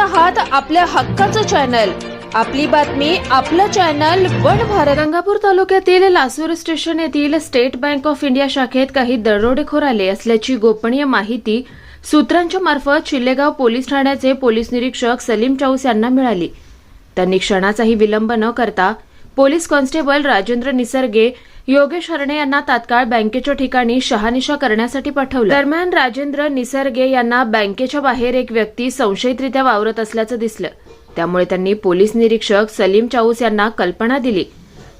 आहात आपल्या हक्काचं चॅनल. आपली बातमी आपलं चॅनल वन भारत गंगापूर तालुक्यातील लासूर स्टेशन येथील स्टेट बँक ऑफ इंडिया शाखेत काही दरोडेखोर आले असल्याची गोपनीय माहिती सूत्रांच्या मार्फत शिल्लेगाव पोलीस ठाण्याचे पोलीस निरीक्षक सलीम चाऊस यांना मिळाली. त्यांनी क्षणाचाही विलंब न करता पोलीस कॉन्स्टेबल राजेंद्र निसर्गे योगेश हरणे यांना तात्काळ बँकेच्या ठिकाणी शहानिशा करण्यासाठी पाठवलं. दरम्यान राजेंद्र निसर्गे यांना बँकेच्या बाहेर एक व्यक्ती संशयितरित्या वावरत असल्याचं दिसलं. त्यामुळे त्यांनी पोलीस निरीक्षक सलीम चाऊस यांना कल्पना दिली.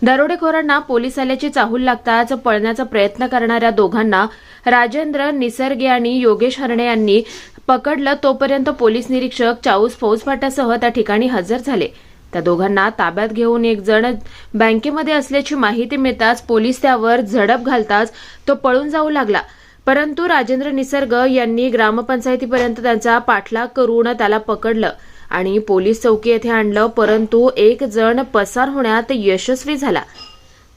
दरोडेखोरांना पोलीस आल्याची चाहूल लागताच पळण्याचा प्रयत्न करणाऱ्या दोघांना राजेंद्र निसर्गे आणि योगेश हरणे यांनी पकडलं तोपर्यंत पोलीस निरीक्षक चाऊस फौजफाट्यासह त्या ठिकाणी हजर झाले. त्या दोघांना ताब्यात घेऊन एक जण बँकेमध्ये असल्याची माहिती मिळताच पोलीस त्यावर झडप घालताच तो पळून जाऊ लागला. परंतु राजेंद्र निसर्ग यांनी ग्रामपंचायतीपर्यंत त्यांचा पाठलाग करून त्याला पकडलं आणि पोलीस चौकी येथे आणलं परंतु एक जण पसार होण्यात यशस्वी झाला.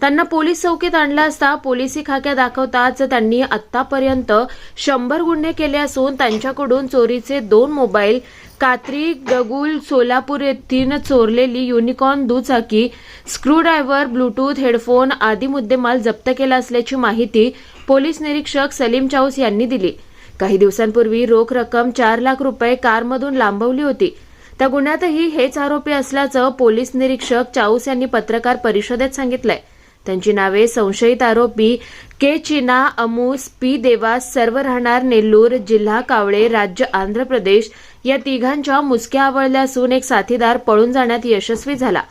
त्यांना पोलीस चौकीत आणलं असता पोलिसी खाक्या दाखवताच त्यांनी आतापर्यंत शंभर गुन्हे केले असून त्यांच्याकडून चोरीचे दोन मोबाईल कात्री गगुल सोलापूर येथील चोरलेली युनिकॉर्न दुचाकी स्क्रूड्रायव्हर ब्लूटूथ हेडफोन आदी मुद्देमाल जप्त केला असल्याची माहिती पोलीस निरीक्षक सलीम चाऊस यांनी दिली. काही दिवसांपूर्वी रोख रक्कम चार लाख रुपये कारमधून लांबवली होती. त्या गुन्ह्यातही हेच आरोपी असल्याचं पोलीस निरीक्षक चाऊस यांनी पत्रकार परिषदेत सांगितलंय. त्यांची नावे संशयित आरोपी के चिना अमूस पी देवास सर्व राहणार नेल्लूर जिल्हा कावळे राज्य आंध्र प्रदेश या तिघांच्या मुसक्या आवळल्या असून एक साथीदार पळून जाण्यात यशस्वी झाला.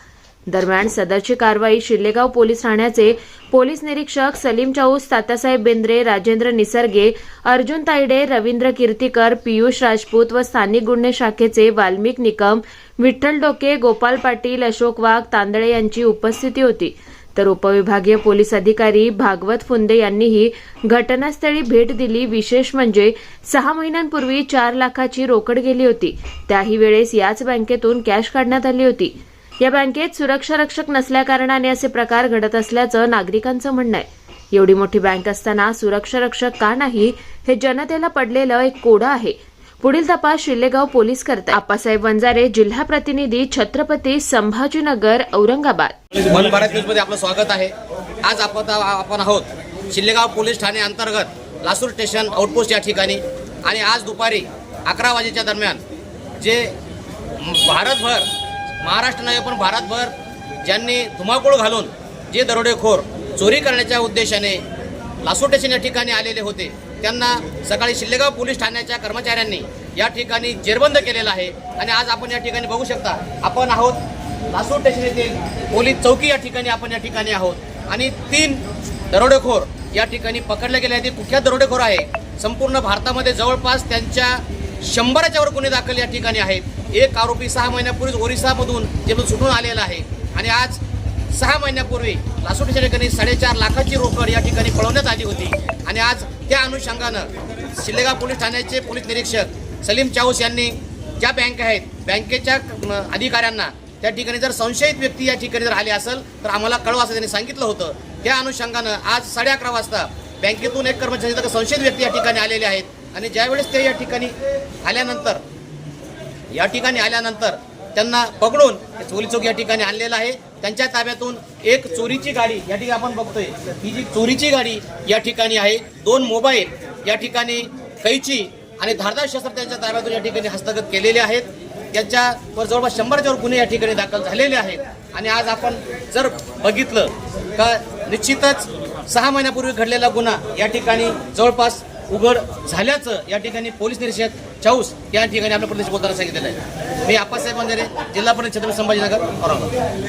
दरम्यान सदरची कारवाई शिल्लेगाव पोलीस ठाण्याचे पोलीस निरीक्षक सलीम चाऊस तात्यासाहेब बेंद्रे राजेंद्र निसर्गे अर्जुन तायडे रवींद्र कीर्तीकर पियुष राजपूत व स्थानिक गुन्हे शाखेचे वाल्मिक निकम विठ्ठल डोके गोपाल पाटील अशोक वाघ तांदळे यांची उपस्थिती होती. तर उपविभागीय पोलीस अधिकारी भागवत फुंदे यांनीही घटनास्थळी भेट दिली. विशेष म्हणजे सहा महिन्यांपूर्वी चार लाखाची रोकड गेली होती. त्याही वेळेस याच बँकेतून कॅश काढण्यात आली होती. या बँकेत सुरक्षा रक्षक नसल्याकारणाने असे प्रकार घडत असल्याचं नागरिकांचं म्हणणं आहे. एवढी मोठी बँक असताना सुरक्षा रक्षक का नाही हे जनतेला पडलेलं एक कोडं आहे. पुढील तपास शिल्लेगाव पोलीस करत आप्पासाहेब वंजारे जिल्हा प्रतिनिधी छत्रपती संभाजीनगर औरंगाबाद. मन भारत आपलं स्वागत आहे. आज आपण आपण आहोत शिल्लेगाव पोलीस ठाणे अंतर्गत लासूर स्टेशन आउटपोस्ट या ठिकाणी. आणि आज दुपारी अकरा वाजेच्या दरम्यान जे भारतभर महाराष्ट्र नव्हे पण भारतभर ज्यांनी धुमाकूळ घालून जे दरोडेखोर चोरी करण्याच्या उद्देशाने लासूर स्टेशन या ठिकाणी आलेले होते त्यांना सकाळी शिल्लेगाव पोलीस ठाण्याच्या कर्मचाऱ्यांनी या ठिकाणी जेरबंद केलेला आहे. आणि आज आपण या ठिकाणी बघू शकता आपण आहोत लासूर स्टेशन येथील पोलीस चौकी या ठिकाणी आपण या ठिकाणी आहोत. आणि तीन दरोडेखोर या ठिकाणी पकडले गेले आहेत. ते कुख्यात दरोडेखोर आहे? संपूर्ण भारतामध्ये जवळपास त्यांच्या शंभराच्यावर गुन्हे दाखल या ठिकाणी आहेत. एक आरोपी सहा महिन्यापूर्वीच ओरिसामधून जेथून सुटून आलेला आहे. आणि आज सहा महिन्यापूर्वी लासोटीच्या ठिकाणी साडेचार लाखाची रोकड या ठिकाणी पळवण्यात आली होती. आज त्या अनुषंगानं शिल्लेगाव पोलीस ठाण्याचे पोलीस निरीक्षक सलीम चाऊस यांनी ज्या बँक आहेत बँकेच्या अधिकाऱ्यांना त्या ठिकाणी जर संशयित व्यक्ती या ठिकाणी जर आली असेल तर आम्हाला कळवा असं त्यांनी सांगितलं होतं. त्या अनुषंगानं आज साडे अकरा वाजता बँकेतून एक कर्मचारी संशयित व्यक्ती या ठिकाणी आलेले आहेत. आणि ज्यावेळेस ते या ठिकाणी आल्यानंतर या ठिकाणी आल्यानंतर त्यांना पकडून ते चौक या ठिकाणी आणलेलं आहे. त्यांच्या ताब्यातून एक चोरीची गाडी या ठिकाणी आपण बघतोय. ही जी चोरीची गाडी या ठिकाणी आहे दोन मोबाईल या ठिकाणी कैची आणि धारदार शस्त्र त्यांच्या ताब्यातून या ठिकाणी हस्तगत केलेले आहेत. त्यांच्यावर जवळपास शंभरच्यावर गुन्हे या ठिकाणी दाखल झालेले आहेत. आणि आज आपण जर बघितलं का निश्चितच सहा महिन्यापूर्वी घडलेला गुन्हा या ठिकाणी जवळपास उघड झाल्याचं या ठिकाणी पोलीस निरीक्षक चाऊस या ठिकाणी आपल्या प्रदेश बोलताना सांगितलेलं आहे. मी आप्पासाहेब वंजारे जिल्हा परिषद छत्रपती संभाजीनगर औरंगाबाद.